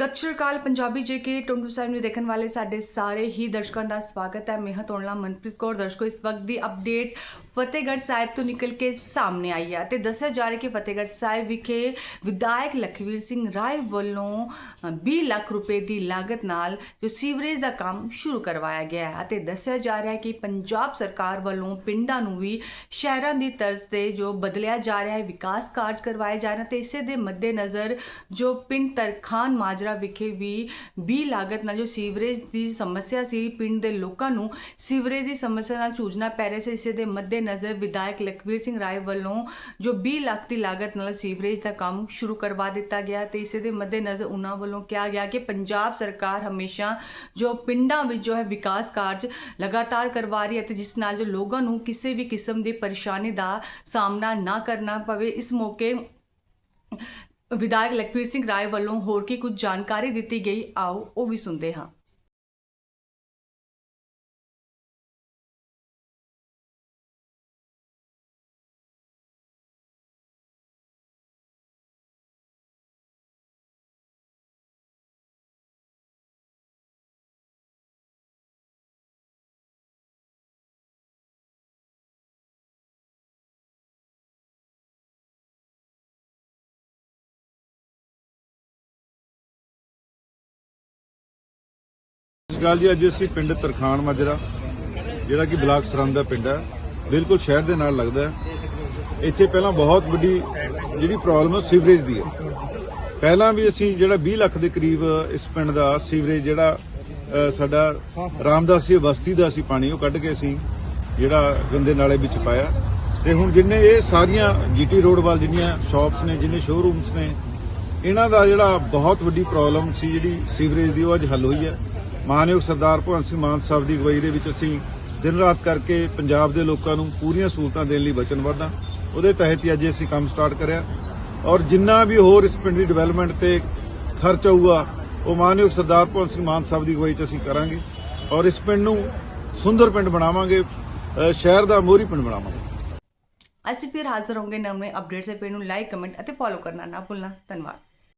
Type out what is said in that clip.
ਸਤਿ ਸ਼੍ਰੀ ਅਕਾਲ ਪੰਜਾਬੀ ਜੇਕੇ ਟੋਂਟੂ ਸਾਹਿਬ ਨੂੰ ਦੇਖਣ ਵਾਲੇ ਸਾਡੇ ਸਾਰੇ ਹੀ ਦਰਸ਼ਕਾਂ ਦਾ ਸਵਾਗਤ ਹੈ। ਮੈਂ ਹਾਂ ਮਨਪ੍ਰੀਤ ਕੌਰ। ਦਰਸ਼ਕੋ ਇਸ ਵਕਤ ਦੀ ਅਪਡੇਟ ਫਤਿਹਗੜ੍ਹ ਸਾਹਿਬ ਤੋਂ ਨਿਕਲ ਕੇ ਸਾਹਮਣੇ ਆਈ ਹੈ ਤੇ ਦੱਸਿਆ ਜਾ ਰਿਹਾ ਕਿ ਫਤਿਹਗੜ੍ਹ ਸਾਹਿਬ ਵਿਖੇ ਵਿਧਾਇਕ ਲਖਵੀਰ ਸਿੰਘ ਰਾਏ ਵੱਲੋਂ ਅ, 20 ਲੱਖ ਰੁਪਏ ਦੀ ਲਾਗਤ ਨਾਲ ਜੋ ਸੀਵਰੇਜ ਦਾ ਕੰਮ ਸ਼ੁਰੂ ਕਰਵਾਇਆ ਗਿਆ ਹੈ ਅਤੇ ਦੱਸਿਆ ਜਾ ਰਿਹਾ ਹੈ ਕਿ ਪੰਜਾਬ ਸਰਕਾਰ ਵੱਲੋਂ ਪਿੰਡਾਂ ਨੂੰ ਵੀ ਸ਼ਹਿਰਾਂ ਦੀ ਤਰਜ਼ ਤੇ ਜੋ ਬਦਲਿਆ ਜਾ ਰਿਹਾ ਹੈ ਵਿਕਾਸ ਕਾਰਜ ਕਰਵਾਏ ਜਾ ਰਹੇ ਨੇ ਤੇ ਇਸੇ ਦੇ ਮੱਦੇਨਜ਼ਰ ਜੋ ਪਿੰਡ ਤਰਖਾਨ ਮਾਜਰਾ ਵਿਖੇ ਵੀ 20 ਲਾਗਤ ਨਾਲ ਜੋ ਸੀਵਰੇਜ ਦੀ ਸਮੱਸਿਆ ਸੀ, ਪਿੰਡ ਦੇ ਲੋਕਾਂ ਨੂੰ ਸੀਵਰੇਜ ਦੀ ਸਮੱਸਿਆ ਨਾਲ ਜੂਝਣਾ ਪੈ ਰਿਹਾ ਸੀ, ਇਸੇ ਦੇ ਮੱਦੇਨਜ਼ਰ ਵਿਧਾਇਕ ਲਖਵੀਰ ਸਿੰਘ ਰਾਏ ਵੱਲੋਂ ਜੋ 20 ਲੱਖ ਦੀ ਲਾਗਤ ਨਾਲ ਸੀਵਰੇਜ ਦਾ ਕੰਮ ਸ਼ੁਰੂ ਕਰਵਾ ਦਿੱਤਾ ਗਿਆ ਤੇ ਇਸੇ ਦੇ ਮੱਦੇਨਜ਼ਰ ਉਹਨਾਂ ਵੱਲੋਂ ਕਿਹਾ ਗਿਆ ਕਿ ਪੰਜਾਬ ਸਰਕਾਰ ਹਮੇਸ਼ਾ ਜੋ ਪਿੰਡਾਂ ਵਿੱਚ ਜੋ ਹੈ ਵਿਕਾਸ ਕਾਰਜ ਲਗਾਤਾਰ ਕਰਵਾ ਰਹੀ ਹੈ ਤੇ ਜਿਸ ਨਾਲ ਜੋ ਲੋਕਾਂ ਨੂੰ ਕਿਸੇ ਵੀ ਕਿਸਮ ਦੀ ਪਰੇਸ਼ਾਨੀ ਦਾ ਸਾਹਮਣਾ ਨਾ ਕਰਨਾ ਪਵੇ, ਇਸ ਮੌਕੇ ਵਿਧਾਇਕ ਲਖਵੀਰ ਸਿੰਘ ਰਾਏ ਵੱਲੋਂ ਹੋਰ ਕੀ ਕੁਝ ਜਾਣਕਾਰੀ ਦਿੱਤੀ ਗਈ, ਆਓ ਉਹ ਵੀ ਸੁਣਦੇ ਹਾਂ। ਗੱਲ ਜੀ, ਅੱਜ ਅਸੀਂ ਪਿੰਡ ਤਰਖਾਨ ਮਾਜਰਾ, ਜਿਹੜਾ ਕਿ ਬਲਾਕ ਸਰੰਦ ਦਾ ਪਿੰਡ ਹੈ, ਬਿਲਕੁਲ ਸ਼ਹਿਰ ਦੇ ਨਾਲ ਲੱਗਦਾ ਹੈ। ਇੱਥੇ ਪਹਿਲਾਂ ਬਹੁਤ ਵੱਡੀ ਜਿਹੜੀ ਪ੍ਰੋਬਲਮ ਹੈ ਸੀਵਰੇਜ ਦੀ ਹੈ। ਪਹਿਲਾਂ ਵੀ ਅਸੀਂ ਜਿਹੜਾ 20 ਲੱਖ ਦੇ ਕਰੀਬ ਇਸ ਪਿੰਡ ਦਾ ਸੀਵਰੇਜ ਜਿਹੜਾ ਸਾਡਾ ਰਾਮਦਾਸੀ ਬਸਤੀ ਦਾ ਸੀ ਪਾਣੀ ਉਹ ਕੱਢ ਕੇ ਅਸੀਂ ਜਿਹੜਾ ਗੰਦੇ ਨਾਲੇ ਵਿੱਚ ਪਾਇਆ। ਤੇ ਹੁਣ ਜਿੰਨੇ ਇਹ ਸਾਰੀਆਂ ਜੀਟੀ ਰੋਡ ਵੱਲ ਜਿੰਨੀਆਂ ਸ਼ਾਪਸ ਨੇ, ਜਿੰਨੇ ਸ਼ੋਰੂਮਸ ਨੇ, ਇਹਨਾਂ ਦਾ ਜਿਹੜਾ ਬਹੁਤ ਵੱਡੀ ਪ੍ਰੋਬਲਮ ਸੀ ਜਿਹੜੀ ਸੀਵਰੇਜ ਦੀ, ਉਹ ਅੱਜ ਹੱਲ ਹੋਈ ਹੈ। ਮਾਨਯੋਗ ਸਰਦਾਰ ਭਗਵੰਤ ਸਿੰਘ ਮਾਨ ਸਾਹਿਬ ਦੀ ਅਗਵਾਈ ਦੇ ਵਿੱਚ ਅਸੀਂ ਦਿਨ ਰਾਤ ਕਰਕੇ ਪੰਜਾਬ ਦੇ ਲੋਕਾਂ ਨੂੰ ਪੂਰੀਆਂ ਸਹੂਲਤਾਂ ਦੇਣ ਲਈ ਵਚਨਬੱਧ ਹਾਂ। ਉਹਦੇ ਤਹਿਤ ਹੀ ਅੱਜ ਅਸੀਂ ਕੰਮ ਸਟਾਰਟ ਕਰਿਆ। ਔਰ ਜਿੰਨਾ ਵੀ ਹੋਰ ਇਸ ਪਿੰਡ ਦੀ ਡਿਵੈਲਪਮੈਂਟ ਤੇ ਖਰਚ ਆਊਗਾ, ਉਹ ਮਾਨਯੋਗ ਸਰਦਾਰ ਭਗਵੰਤ ਸਿੰਘ ਮਾਨ ਸਾਹਿਬ ਦੀ ਅਗਵਾਈ 'ਚ ਅਸੀਂ ਕਰਾਂਗੇ। ਔਰ ਇਸ ਪਿੰਡ ਨੂੰ ਸੁੰਦਰ ਪਿੰਡ ਬਣਾਵਾਂਗੇ ਸ਼ਹਿਰ ਦਾ ਮੋਹਰੀ ਪਿੰਡ ਬਣਾਵਾਂਗੇ। ਅਸੀਂ ਫਿਰ ਹਾਜ਼ਰ ਹੋਵਾਂਗੇ ਨਵੇਂ ਅਪਡੇਟਸ ਸੇ ਪੇਜ ਨੂੰ ਲਾਈਕ ਕਮੈਂਟ ਅਤੇ ਫੋਲੋ ਕਰਨਾ ਨਾ ਭੁੱਲਣਾ। ਧੰਨਵਾਦ।